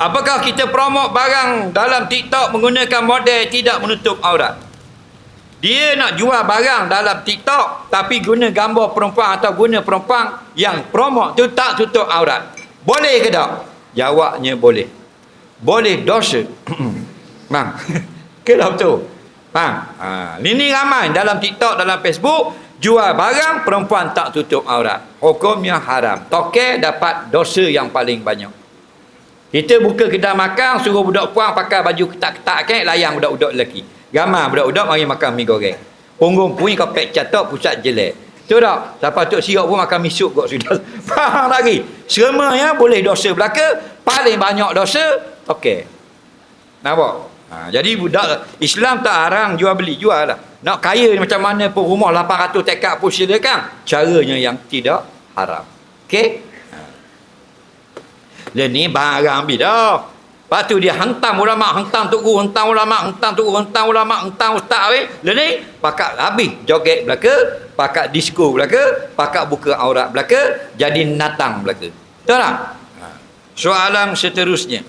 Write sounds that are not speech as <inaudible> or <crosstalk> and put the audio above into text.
Apakah kita promote barang dalam TikTok menggunakan model tidak menutup aurat? Dia nak jual barang dalam TikTok tapi guna gambar perempuan atau guna perempuan yang promote tu tak tutup aurat. Boleh ke tak? Jawabnya boleh. Boleh dosa. <clears throat> Bang. <laughs> ke tak betul? Bang. Ha, ini ramai dalam TikTok, dalam Facebook jual barang perempuan tak tutup aurat. Hukumnya haram. Tokek dapat dosa yang paling banyak. Kita buka kedai makan suruh budak puang pakai baju ketat-ketat kan layang budak-budak lelaki. Gambar budak-budak mari makan mi goreng. Punggung puing kau pek catok pusat jelek. Tu tak? Siapa tu siap pun makan misuk kau sudah. <laughs> Faham lagi? Semuanya boleh dosa belaka, paling banyak dosa okey. Nampak? Ha, jadi budak Islam tak arang jual beli, jual lah. Nak kaya macam mana pun rumah 800 tekad pun silakan. Caranya yang tidak haram. Okey? Dia ni barang ambil dah. Lepas tu dia hantam ulama, hantam tok guru, hantam ulama, hantam tok guru, hantam ulama, hantam ustaz weh. Dia ni pakat habis joget belaka, pakat disko belaka, pakat buka aurat belaka, jadi natang belaka. Betul tak? Ha. Soalan seterusnya.